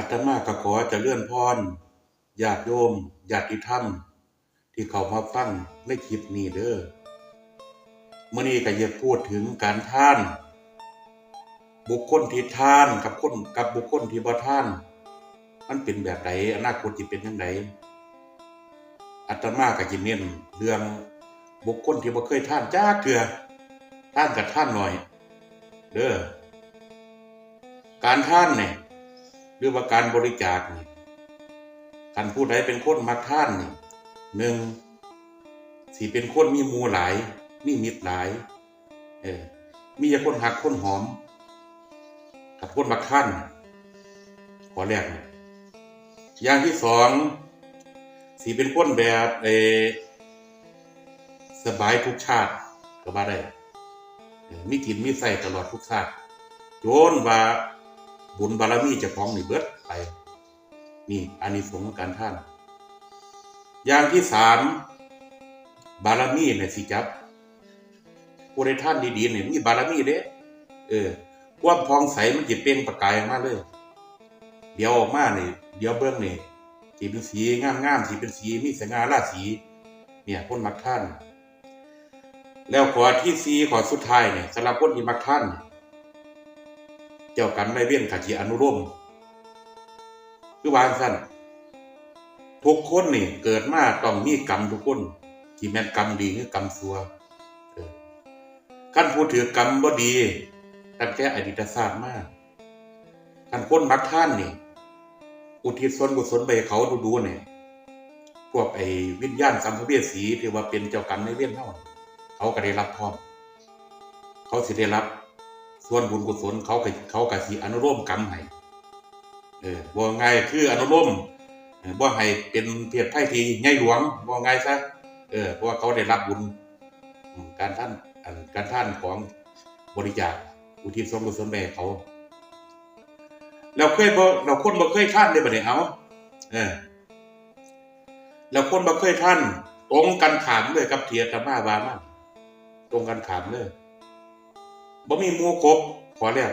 อาตมาก็ขอจะเลื่อนพรญาติโยมญาติธรรม ที่เขามาฟังในคลิปนี้เด้อมื่อนี้ก็อยากพูดถึงการท่าน บุคคลที่ท่านกับคนกับบุคคลที่บ่ท่าน มันเป็นแบบไหนอนาคตจะเป็นยังไงอาตมาก็จะเน้นเรื่องบุคคลที่บ่เคยท่านจ้าเกลือท่านกับท่านหน่อย เด้อการท่านเนี่ย หรือว่าการบริจาคนี่ท่านผู้ใดเป็นคนมักท่านนี่หนึ่งสิเป็นคนมีมูหลาย มีมิตรหลาย เออ มีแต่คนหักคนหอมกับคนมักท่านขอแรกอย่างที่สองสีเป็นคนแบบเอสบายทุกชาติก็ว่าได้มีกินมีใส่ตลอดทุกชาติโจนว่า บุญบารมีจะของนี่เบิดไป นี่อานิสงส์ของการท่าน อย่างที่สามบารมีเนี่ยสิจับผู้ใดท่านดีๆเนี่ยมีบารมีเด้เออความพองใสมันจะเปล่งประกายออกมาเลย เดี๋ยวออกมาเนี่ยเดี๋ยวเบื้องเนี่ยสีเป็นสีงามๆสีเป็นสีมีสง่าราศีเนี่ยคนมักท่าน แล้วขอที่สีขอสุดท้ายเนี่ยสำหรับคนที่มักท่านเนี่ย จ้ากรรมนายเวรขัดจีอนุโลมคือวางสั้นทุกคนนี่เกิดมาต้องมีกรรมทุกคนที่แม่นกรรมดีคือกรรมซัวขั้นผู้ถือกรรมบ่ดีตั้งแต่อดีตศาสตร์มากขั้นคนมักท่านนี่ อุทิศส่วนกุศลไปเขาดูๆเนี่ยพวกไอ้วิญญาณสัมภเวสีที่ว่าเป็นเจ้ากรรมในายเวรเฮาเขาก็ได้รับพร้อม เขาสิได้รับ ส่วนบุญกุศลเขาก็เขาก็สิอนุโลมกรรมให้เออบ่ง่ายคืออนุโลมบ่ให้เป็นเพศไพ่ที่ใหญ่หลวงบ่ง่ายซะเออเพราะว่าเขาได้รับบุญการท่านการท่านของบริจาคอุทิศส่วนกุศลไปเขาเราเคยบ่เราคนบ่เคยท่านได้บ่ได้เอาเออเราคนบ่เคยท่านตรงกันขามเลยกับเทียตมาวามาตรงกันขามเลย บ่มีหมู่ครบขอแรก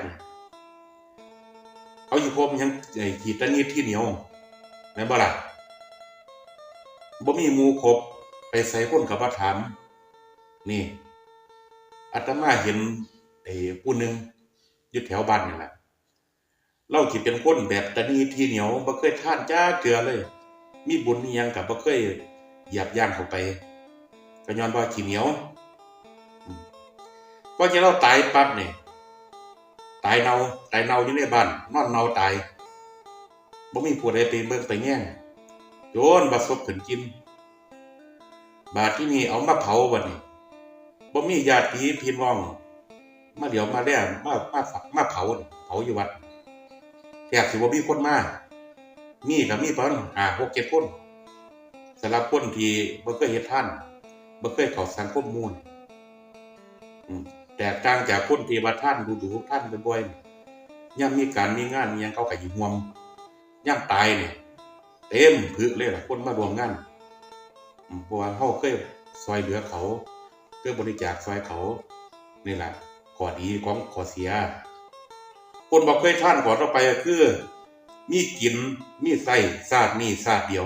เขาอยู่ครบยังไอ้ขีดตะนิดที่เหนียวแม่นบ่ล่ะบ่มีหมูครบไปใส่คนกับว่าถามนี่อาตมาเห็นไอ้ผู้หนึ่งอยู่แถวบ้านนี่แหละเราที่เป็นคนแบบตะนีที่เหนียวบ่เคยท่านจ้าเกลือเลย มีบุญยังกับบ่เคยหยียบย่างเข้าไปก็ย้อนว่าขี้เหนียว พอจะเราตายปั๊บเนี่ยตายเนาตายเนาอยู่ในบ้านนอนเนาตายบ่มีผู้ใดไปเบิ่งไปแย่งโจนบ่ศพขึ้นกิน บาดที่นี่เอามาเผาบัดนี้บ่มีญาติพี่น้อง มาเดี๋ยวมาแล้วมามาฝักมาเผาเผาอยู่วัดแทบสิบ่มีคนมามีก็มีประมาณหาหกเจ็ดคนสำหรับคนที่บ่เคยเฮ็ดท่านบ่เคยเข้าสังคมมู่นี่อืม แตกต่างจากคนที่ว่าท่านดูๆท่านบ่อยๆยามมีการมีงานมียังเขาก็อยู่ห่วมยามตายเนี่ยเต็มผึเลยล่ะคนมารวมงานเพราะว่าเฮาเคยซอยเหลือเขาเคยบริจาคซอยเขานี่แหละข้อดีของข้อเสีย คนบอกเคยท่านขอต่อไปก็คือ มีกินมีใส่ซาดนี่ซาดเดียว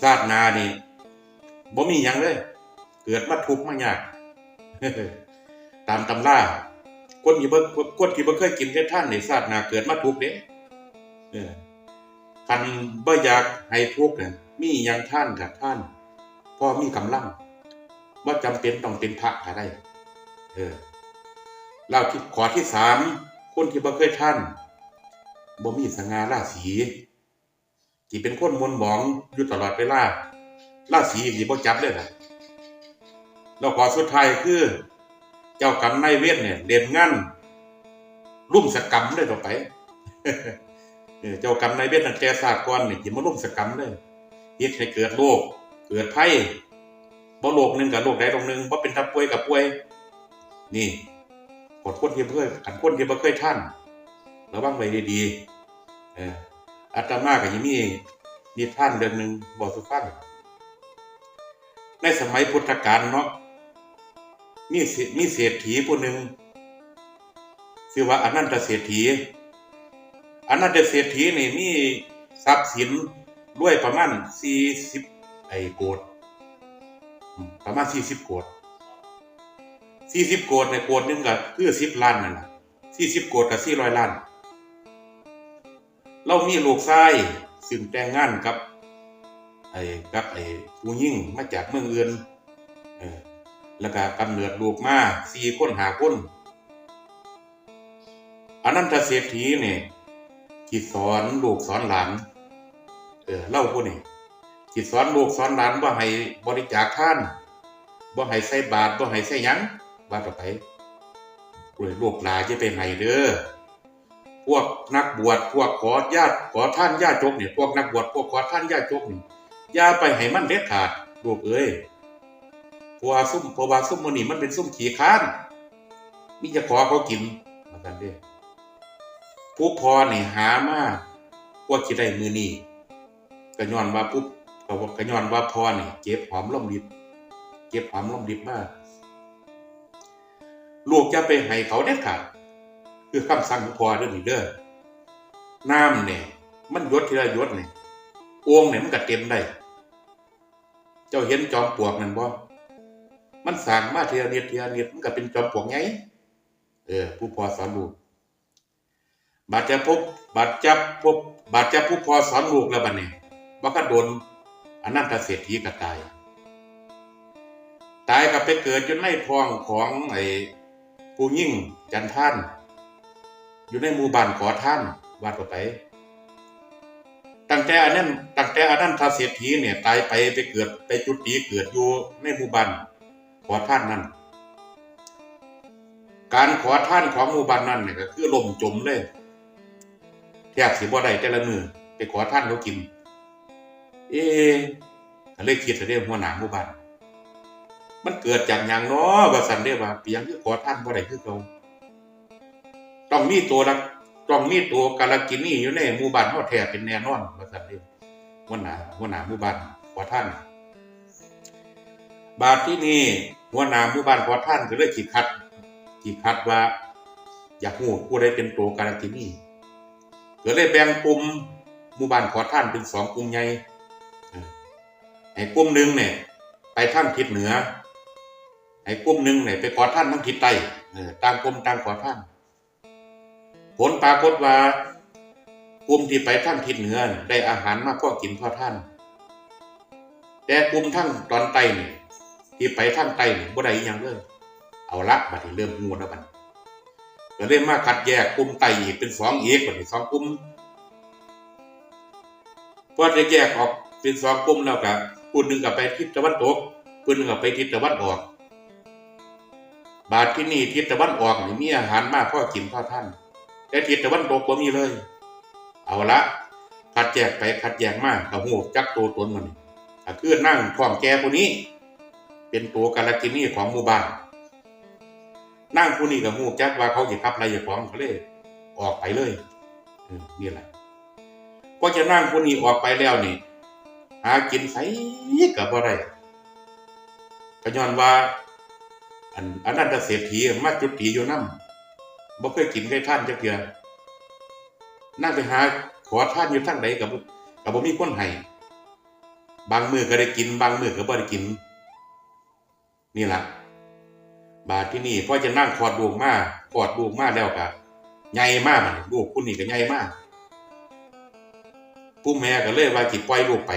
ซาดนานี่บ่มีหยังเลย เกิดมาทุกข์มายากตามตำราคนที่บ่คนที่บ่เคยกินเคยท่านในซาดหนาเกิดมาทุกข์เด้เออคันบ่อยากให้ทุกข์เนี่ยมีหยังท่านกับท่านพอมีกำลังว่าจำเป็นต้องเป็นพระก็ได้ เออเล่าที่ขอที่สามคนที่บ่เคยท่านบ่มีสง่าราศีที่เป็นคนมนต์หมองอยู่ตลอดเวลาราศีที่บ่จับเลยล่ะ แล้วขอสุดท้ายคือ เจ้ากรรมนายเวรเนี่ย เด่นงานรุ่มสกรรมเลยต่อไปเจ้ากรรมนายเวรตั้งแต่ศาสตร์ก่อนนี่สิมารุ่มสกรรมเลยเฮ็ดให้เกิดโรคเกิดภัยบ่โรคหนึ่งกับโรคใดโรคหนึงบ่เป็นทับป่วยกับป่วย นี่กดคนที่บ่เคยขันคนที่บ่เคยท่านระวังไว้ดีๆเอออาตมาก็ยังมีมีท่านเดือนหนึ่งบอกสุฟังในสมัยพุทธกาลเนาะ มีมีเศรษฐีผู้หนึ่งชื่อว่าอนันตเศรษฐีอนนั้นเศรษฐีนี่มีทรัพย์สินรวยประมาณสี่สิบไอ้โกดประมาณสี่สิบโกดสี่สิบโกดในโกดนึงก็คือสิบล้านนั่นแหละสี่สิบโกดกับสี่ร้อยล้าน เรามีลูกชายซึ่งแต่งงานกับไอ้กับไอ้ผู้ยิ่งมาจากเมืองอื่นเออ แล้วก็กำเนิดลูกมาสี่คนหาคนอันนั้นถ้าเศรษฐีเนี่ยคิดสอนลูกสอนหลานเออเล่าผู้นี่คิดสอนลูกสอนหลานว่าให้บริจาคท่านว่าให้ใส่บาตรว่าให้ใส่ยังว่าต่อไปเว้ยลูกหลานจะไปให้เด้อพวกนักบวชพวกขอญาติขอท่านญาติจกเนี่ยพวกนักบวชพวกขอท่านญาติจกนี่อย่าไปให้มันเด็ดขาดลูกเอ้ย เพราะว่าซุ่มเพราะว่าซุ่มมันนี่มันเป็นซุ่มขี้ค้านมีจะขอเขากินมากันเด้อผู้พอนี่หามาพวกคิดได้มือนี่ก็ย้อนว่าปุ๊บก็ว่าก็ย้อนว่าพอนี่เก็บหอมล่มริบเก็บหอมล่มริบมากลูกจะไปให้เขาเด็ดขาดคือคำสั่งของพอเรื่องนี้เด้อน้ำเนี่ยมันยดทีละยดเนี่ยอ่งเนี่ยมันก็เต็มได้ เจ้าเห็นจอมปลวกนั่นบ่ มันสร้างมาเทีละนิดทีละนิดมันก็เป็นจอมปลวกไงเออ ผู้พอสอนลูกบาดจะพบบาดจับพบบาดจับผู้พอสอนลูกแล้วบัดนี้ว่ก็โดนอนันตเศรษฐีก็ตาย ตายก็ไปเกิดอยู่ในท้องของไอ้ผู้ยิ่งจันท่าน อยู่ในหมู่บ้านขอท่านวาดไป ตั้งแต่อันนั้นตั้งแต่อันนั้นทาเศรษฐีเนี่ย ตายไปไปเกิดไปจุติเกิดอยู่ในหมู่บ้าน ขอท่านนั้น การขอท่านของหมู่บ้านนั้นเนี่ยก็คือลมจมเลยแทบสิบ่ได้แต่ละมือไปขอท่านเขากิน เอ๊ะเลยคิดเรื่องหัวหน้าหมู่บ้านมันเกิดจากอย่างน้อว่าสันได้ว่าเปียงคือขอท่านบ่ได้คือเขาต้องมีตัวละต้องมีตัวกาลกินี่อยู่ในหมู่บ้านเฮาแท้เป็นแน่นอนว่าซั่นเด้หัวหน้าหัวหน้าหมู่บ้านขอท่าน บาดที่นี่หัวหน้าหมู่บ้านขอท่านก็เลยสิคัดสิคัดว่า อยากฮู้ผู้ใดเป็นตัวกาลกินีก็เลยแบ่งกลุ่มหมู่บ้านขอท่านเป็นสองกลุ่มใหญ่ไอ้กลุ่มหนึ่งเนี่ย ไปท่างทิศเหนือไอ้กลุ่มหนึ่งเนี่ยไปขอท่านทางทิศใต้ต่างกลุ่มต่างขอท่าน ผลปรากฏว่ากลุ่มที่ไปท่างทิศเหนือ ได้อาหารมาพอกินพอท่าน แต่กลุ่มทั้งตอนใต้นี่ ที่ไปทางใต้นี่บ่ได้อิหยังเลยเอาละบัดนี้เริ่มงูแล้วบัดนี้ก็เริ่มมาคัดแยกกลุ่มใต้อีกเป็นสองเอีกบัดนี้สองกลุ่มพอจะแยกออกเป็นสองกลุ่มแล้วก็ผู้หนึ่งก็ไปทิศตะวันตกผู้หนึ่งก็ไปทิศตะวันออก บาดที่นี่ทิศตะวันออกนี่มีอาหารมากพ่อกินพ่อท่าน แต่ทิศตะวันตกบ่มีเลย เอาละคัดแยกไปคัดแยกมากกับหูจักตัวตนมันก็คือนั่งท้องแก่ผู้นี้ เป็นตัวกาลกินีของหมู่บ้านนั่งผู้นี้กับหูจักว่าเขาสิขับอะไรอย่าของเขาเลย ออกไปเลยนี่แหละเพราะจะนั่งผู้นี้ออกไปแล้วนี่ หากินไสกับบ่ได้ก็ย้อนว่า อันอันนั้นเศรษฐีมาจุติอยู่นำบ่เคยกินไก่ท่านจักเทื่อนั่งไปหาขอท่านอยู่ทางใดกับกับบ่มีคนให้บางมือก็ได้กิน บางมือก็บ่ได้กิน นี่แหละบาดที่นี่พอจะนั่งขอดลูกมาขอดลูกมาแล้วก็ใหญ่มากมันลูกคุณนี่ก็ใหญ่มากผู้แม่ก็เลยว่าจิปล่อยลูกไป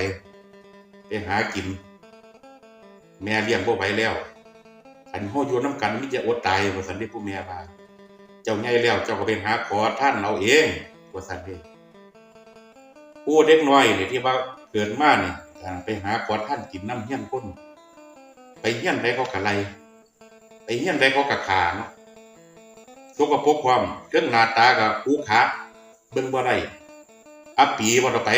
ไปหากิน แม่เลี้ยงบ่ไหวแล้วอันเฮาอยู่นํกันมีจะอดตายว่าซั่นเดผู้แม่ว่า เจ้าใหญ่แล้วเจ้าก็ไปหาขอท่านเอาเองว่าซั่นเดผู้เด็กน้อยนี่ที่ว่าเกิดมาเนี่อ่าไปหาขอท่านกินน้ำเฮี้ยนคน ไปเฮียนใดเขากะไลไปเฮียนใดเขากะขาเนาะสกปรกความเครื่องหน้าตากับหูขาเบิ่งบ่ได้อัปปีบ่ต่อไป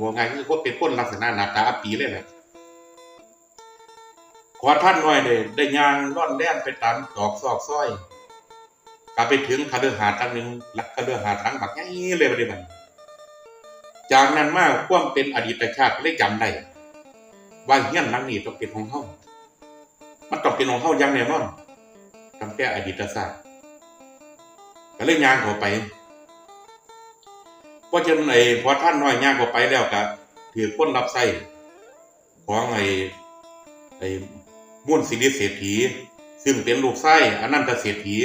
บ่ไงคือคนเป็นคนลักษณะหน้าตาอัปปีเลยแหละขอท่านหน่อยเด้ได้ยางร่อนแล่นไปตามตอกซอกซอยกลับไปถึงคาเดือหาดทางหนึ่งลักคาเดือหาดทางบักงี้เลยบัดนี้มันจากนั้นมาความเป็นอดีตชาติเลยจำได้ว่าเฮียนหลังนี้ต้องเป็นของเฮา มันต้องเป็นของเฮาอย่างแน่นอนตั้งแต่อดีตศาสตร์ก็เลยยางเข้าไปเพราะฉะนั้นไอ้พอท่านน้อยย่างก็ไปแล้วก็ถือคนรับใช้ของไอ้ไอ้มุ่วนสิริเศรษฐี ซึ่งเป็นลูกไส้อนันตเศรษฐี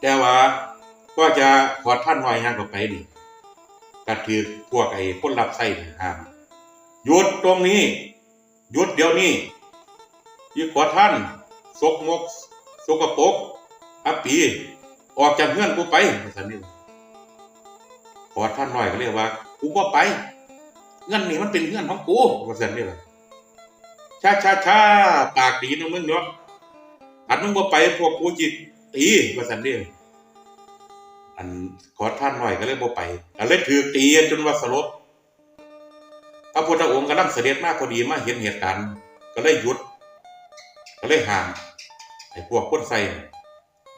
แต่ว่าก็จะพอท่านน้อยย่างก็ไปนี่ก็ถือพวกไอ้คนรับใช้ห้ามหยุดตรงนี้ หยุดเดี๋ยวนี้ยี่ขอท่านสกมกสกปรกอัปีออกจากเฮือนกูไปว่าสันนี่ขอท่านหน้อยก็เรียกว่ากูบ่ไป เงินนี่มันเป็นเงินของกูว่าสันนี่ล่ะช้าช้าช้าปากดีนะมึงเนาะอันมึงบ่ไปพวกกูจิตตีว่าซั่นนี่อันขอท่านหน้อยก็เลยบ่ไปก็เลยถือตีจนว่าสลบ ระพุทธองค์กำลังเสด็จมากพอดีมาเห็นเหตุการณ์ก็เลยหยุด ก็เลยห้ามไอ้พวกคนใส่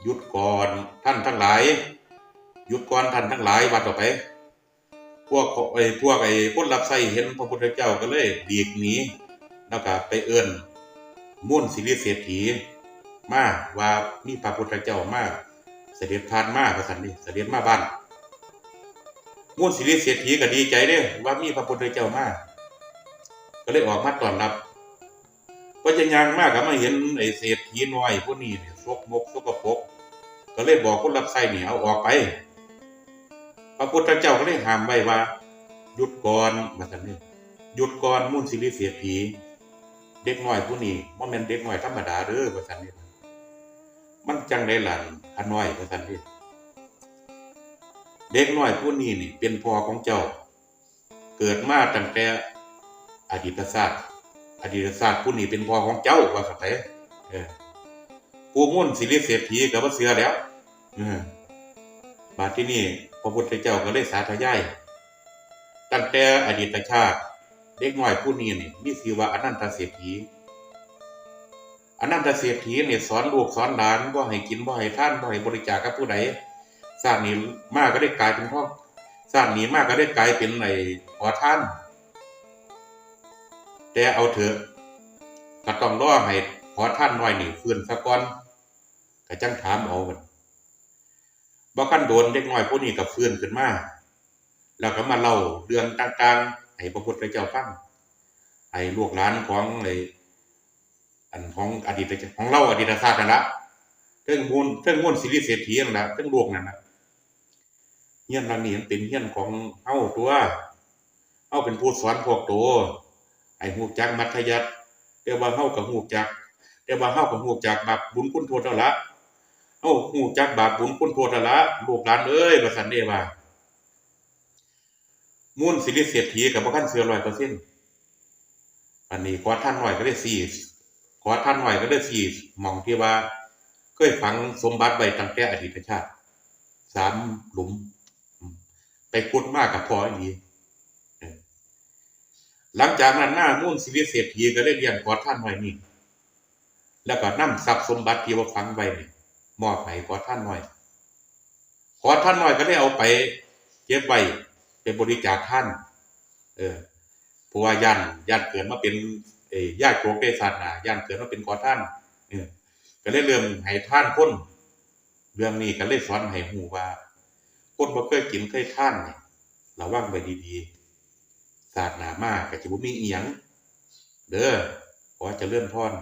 หยุดก่อนท่านทั้งหลายหยุดก่อนท่านทั้งหลายวัดต่อไป พวกไอ้พวกไอ้คนรับใช้เห็นพระพุทธเจ้าก็เลยดีกหนีแล้วก็ไปเอื้อนมุ่นสิริเศรษฐีมาว่ามีพระพุทธเจ้ามาเสด็จผ่านมาประสันนี่เสด็จมาบ้านมุ่นสิริเศรษฐีก็ดีใจเด้ว่ามีพระพุทธเจ้ามา ก็เลยออกมาต้อนรับก็จะยางมากก็มาเห็นไอ้เศษฐีน้อยพวกนี้เนี่ยซกมกซกปรกก็เลยบอกคนรับใช้นี่เอาออกไป พระพุทธเจ้าก็เลยห้ามไว้ว่า หยุดก่อนมาสันนี่หยุดก่อนมุ่นสิริเศรษฐีเด็กน้อยผู้นี้บ่แม่นเด็กน้อยธรรมดาเด้อว่าซั่นนี่มันจังได๋ล่ะอันน้อยว่าซั่นนี่เด็กน้อยผู้นี้นี่เป็นพ่อของเจ้า เกิดมาตั้งแต่ อดีตชาติอดีตศาสตร์ผู้นี้เป็นพ่อของเจ้าว่าสันไปเออผู้มุ่นสิริเศรษฐีกับว่าเสือแล้วเออบาดที่นี่พระพุทธเจ้าก็เลยสาธยายตั้งแต่อดีตชาติเด็กน้อยผู้นี้นี่มีชื่อว่าอนันตเศรษฐีอนันตเศรษฐีเนี่ยสอนลูกสอนหลานว่าให้กินว่าให้ท่านว่าให้บริจาคกับผู้ใดชาตินี้มากก็ได้กลายเป็นพ่อชาตินี้มากก็ได้กลายเป็นไอ้ขอท่าน แต่เอาเถอะก็ต้องรอให้ขอท่านน้อยนี่ฟื้นซะก่อนก็จังถามเอามันบ่คันโดนเด็กน้อยพวกนี้ก็ฟื้นขึ้นมาแล้วก็มาเล่าเรื่องต่างๆให้พระพุทธเจ้าฟังให้ลูกหลานของไอ้อันของอดีตของเล่าอดีตศาตร์นั่นละเรื่องมูลเรื่องมูลสิริเศรษฐีนั่นละเรื่องโลกนั่นนะเฮียนหลังนี้มันเป็นเฮียนของเฮาตัวเฮาเป็นผู้สอนพวกโต ไอ้หูจักมัธยัติแต่ว่าเฮากับหูจักแต่ว่าเฮากับหูจักบาปบุญคุณโทษละเฮาหูจักบาปบุญคุณโทษละลูกหลานเอ้ยว่าซั่นเด้ว่ามูลสิริเศรษฐีกับบ่คันเสือ100%อันนี้ขอท่านหน่อยก็ได้4ขอท่านหน่อยก็ได้4หม่องที่ว่าเคยฝังสมบัติไว้ตั้งแต่อดีตชาติสามหลุม ไปขุดมากกับพออี หลังจากนั้นหน้ามุ่นสิริเศรษฐีก็เลยเรียนขอท่านหน่อยนี่แล้วก็นำทรัพย์สมบัติที่ว่าฝังไว้นี่มอบให้ขอท่านหน่อย ขอท่านหน่อยก็ได้เอาไปเก็บไว้เป็นบริจาคท่าน เออเพราะว่ายันยันเกิดมาเป็นเอ่ญาติโกเกศาสนายันเกิดมาเป็นขอท่านเออก็เลยเริ่มให้ท่านคนเรื่องนี้ก็เลยสอนให้หูว่าคนบ่เคยกินเคยท่านเนี่ยระวังไว้ดีๆ ศาสตร์หนามากก็จะบ่มีอีหยังเด้อขอเลื่อนพร